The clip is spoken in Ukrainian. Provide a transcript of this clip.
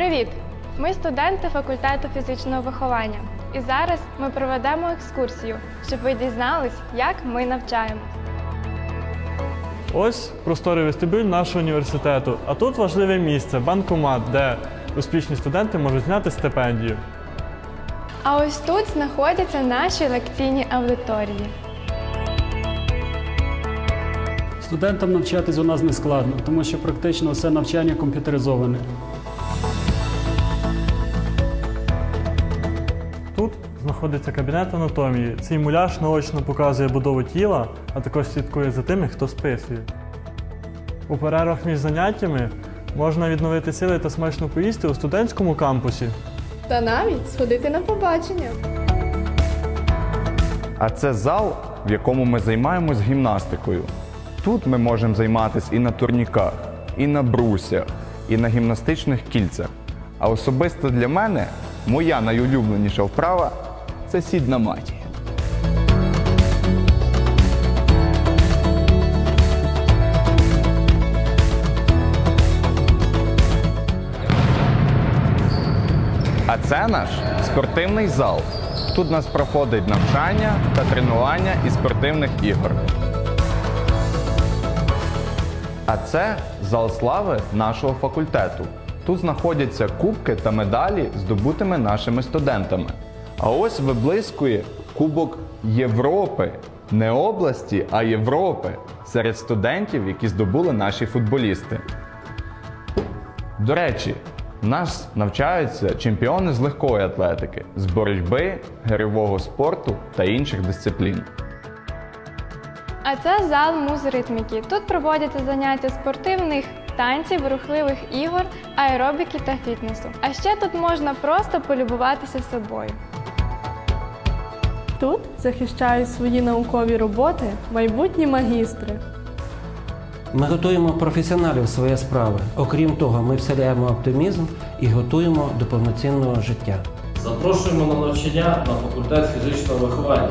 Привіт! Ми студенти факультету фізичного виховання. І зараз ми проведемо екскурсію, щоб ви дізнались, як ми навчаємось. Ось просторий вестибюль нашого університету. А тут важливе місце банкомат, де успішні студенти можуть зняти стипендію. А ось тут знаходяться наші лекційні аудиторії. Студентам навчатись у нас не складно, тому що практично все навчання комп'ютеризоване. Знаходиться кабінет анатомії. Цей муляж наочно показує будову тіла, а також слідкує за тими, хто списує. У перервах між заняттями можна відновити сили та смачно поїсти у студентському кампусі. Та навіть сходити на побачення. А це зал, в якому ми займаємось гімнастикою. Тут ми можемо займатися і на турніках, і на брусях, і на гімнастичних кільцях. А особисто для мене моя найулюбленіша вправа це сід на маті. А це наш спортивний зал. Тут нас проходить навчання та тренування і спортивних ігор. А це зал слави нашого факультету. Тут знаходяться кубки та медалі, здобутими нашими студентами. А ось виблискує Кубок Європи, не області, а Європи серед студентів, які здобули наші футболісти. До речі, нас навчаються чемпіони з легкої атлетики, з боротьби, гирьового спорту та інших дисциплін. А це зал музритміки. Тут проводяться заняття спортивних танців, рухливих ігор, аеробіки та фітнесу. А ще тут можна просто полюбуватися собою. Тут захищають свої наукові роботи майбутні магістри. Ми готуємо професіоналів своєї справи. Окрім того, ми вселяємо оптимізм і готуємо до повноцінного життя. Запрошуємо на навчання на факультет фізичного виховання.